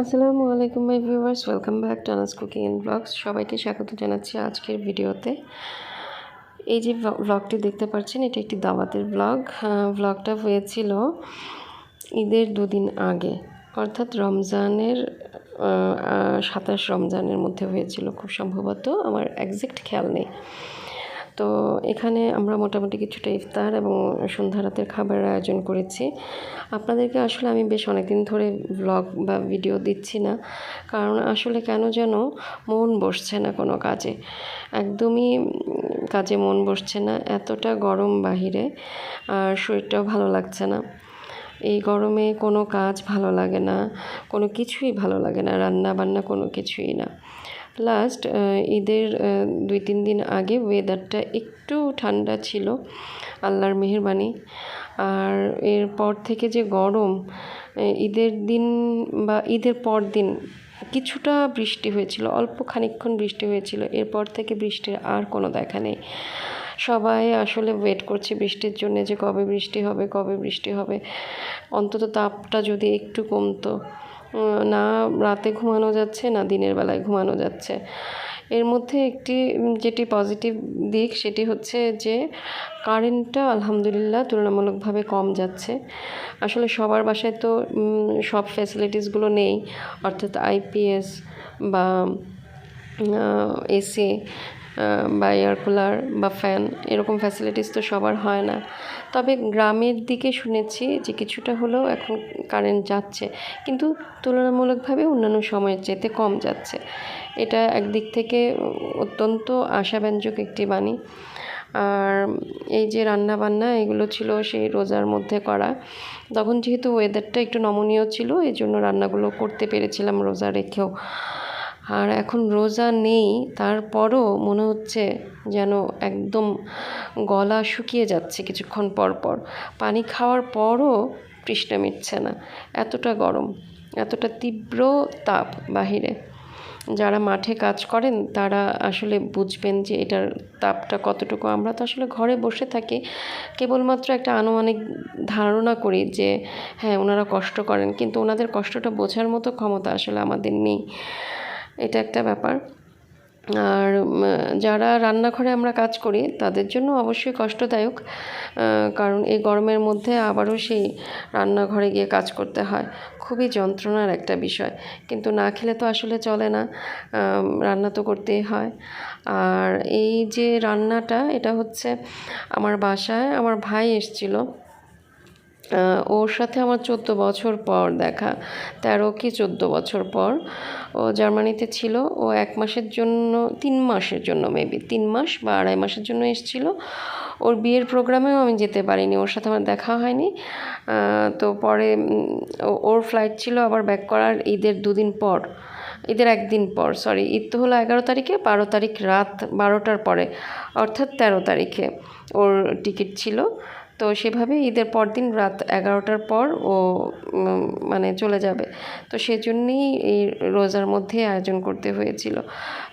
আসসালামু আলাইকুম my viewers welcome back to Anas cooking and blogs. সবাইকে স্বাগত জানাচ্ছি আজকের ভিডিওতে। এই যে ব্লগটি দেখতে পাচ্ছেন, এটি একটি দাওয়াতের ব্লগ ব্লগটা হয়েছিল ঈদের দুদিন আগে, অর্থাৎ রমজানের সাতাশ রমজানের মধ্যে হয়েছিল। খুব সম্ভবত, আমার একজ্যাক্ট খেয়াল নেই। তো এখানে আমরা মোটামুটি কিছুটা ইফতার এবং সন্ধ্যা রাতের খাবারের আয়োজন করেছি। আপনাদেরকে আসলে আমি বেশ অনেকদিন ধরে ব্লগ বা ভিডিও দিচ্ছি না। কারণ আসলে কেন যেন মন বসছে না কোনো কাজে। একদমই কাজে মন বসছে না, এতটা গরম বাহিরে আর শরীরটাও ভালো লাগছে না। এই গরমে কোনো কাজ ভালো লাগে না, কোনো কিছুই ভালো লাগে না রান্না বান্না কোনো কিছুই না। লাস্ট ঈদের দুই, তিন দিন আগে ওয়েদারটা একটু ঠান্ডা ছিল, আল্লাহর মেহরবানি। আর এরপর থেকে যে গরম ঈদের দিন বা ঈদের পর দিন কিছুটা বৃষ্টি হয়েছিল, অল্প খানিকক্ষণ বৃষ্টি হয়েছিল, এরপর থেকে বৃষ্টির আর কোনো দেখা নেই। সবাই আসলে ওয়েট করছে বৃষ্টির জন্য যে কবে বৃষ্টি হবে, কবে বৃষ্টি হবে। অন্তত তাপটা যদি একটু কমতো। না রাতে ঘুমানো যাচ্ছে, না দিনের বেলায় ঘুমানো যাচ্ছে। এর মধ্যে একটি যেটি পজিটিভ দিক সেটি হচ্ছে যে কারেন্টটা আলহামদুলিল্লাহ তুলনামূলকভাবে কম যাচ্ছে। আসলে সবার বাসায় তো সব ফ্যাসিলিটিসগুলো নেই, অর্থাৎ আইপিএস বা এসি বা এয়ার কুলার বা ফ্যান এরকম ফ্যাসিলিটিস তো সবার হয় না। তবে গ্রামের দিকে শুনেছি যে কিছুটা হলেও এখন কারেন্ট যাচ্ছে, কিন্তু তুলনামূলকভাবে অন্যান্য সময়ের চাইতে কম যাচ্ছে। এটা একদিক থেকে অত্যন্ত আশাব্যঞ্জক একটি বাণী। আর এই যে রান্না বান্না এগুলো ছিল সেই রোজার মধ্যে করা। তখন যেহেতু ওয়েদারটা একটু নমনীয় ছিল এই জন্য রান্নাগুলো করতে পেরেছিলাম রোজা রেখেও। আর এখন রোজা নেই, তারপরও মনে হচ্ছে যেন একদম গলা শুকিয়ে যাচ্ছে কিছুক্ষণ পর পর। পানি খাওয়ার পরও তৃষ্ণা মিটছে না। এতটা গরম, এতটা তীব্র তাপ বাহিরে। যারা মাঠে কাজ করেন, তারা আসলে বুঝবেন যে এটার তাপটা কতটুকু। আমরা তো আসলে ঘরে বসে থাকি। কেবলমাত্র একটা আনুমানিক ধারণা করি যে হ্যাঁ ওনারা কষ্ট করেন। কিন্তু ওনাদের কষ্টটা বোঝার মতো ক্ষমতা আসলে আমাদের নেই। এটা একটা ব্যাপার। আর যারা রান্নাঘরে আমরা কাজ করি, তাদের জন্য অবশ্যই কষ্টদায়ক কারণ এই গরমের মধ্যে আবারও সেই রান্নাঘরে গিয়ে কাজ করতে হয়। খুবই যন্ত্রণার একটা বিষয়। কিন্তু না খেলে তো আসলে চলে না রান্না তো করতেই হয়। আর এই যে রান্নাটা, এটা হচ্ছে আমার বাসায়, আমার ভাই এসছিল। ওর সাথে আমার চোদ্দ বছর পর দেখা। তেরো কি চোদ্দ বছর পর ও জার্মানিতে ছিল। ও এক মাসের জন্য, তিন মাসের জন্য মেবি তিন মাস বা আড়াই মাসের জন্য এসেছিল। ওর বিয়ের প্রোগ্রামেও আমি যেতে পারিনি, ওর সাথে আমার দেখা হয়নি। তো পরে ওর ফ্লাইট ছিল আবার ব্যাক করার ঈদের দুদিন পর, ঈদের একদিন পর সরি ঈদ তো হলো এগারো তারিখে, বারো তারিখ রাত বারোটার পরে, অর্থাৎ তেরো তারিখে ওর টিকিট ছিল। তো সেভাবে ঈদের পর দিন রাত এগারোটার পর ও মানে চলে যাবে। তো সেজন্যই এই রোজার মধ্যে আয়োজন করতে হয়েছিল।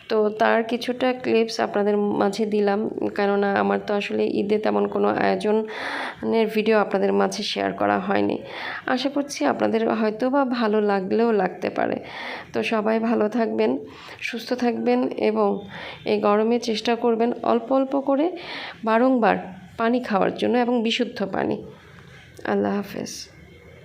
তো তার কিছুটা ক্লিপস আপনাদের মাঝে দিলাম, কেননা আমার তো আসলে ঈদে তেমন কোনো আয়োজনের ভিডিও আপনাদের মাঝে শেয়ার করা হয়নি। আশা করছি আপনাদের হয়তো বা ভালো লাগলেও লাগতে পারে। তো সবাই ভালো থাকবেন, সুস্থ থাকবেন এবং এই গরমে চেষ্টা করবেন অল্প অল্প করে বারংবার পানি খাওয়ার জন্য এবং বিশুদ্ধ পানি। আল্লাহ হাফেজ।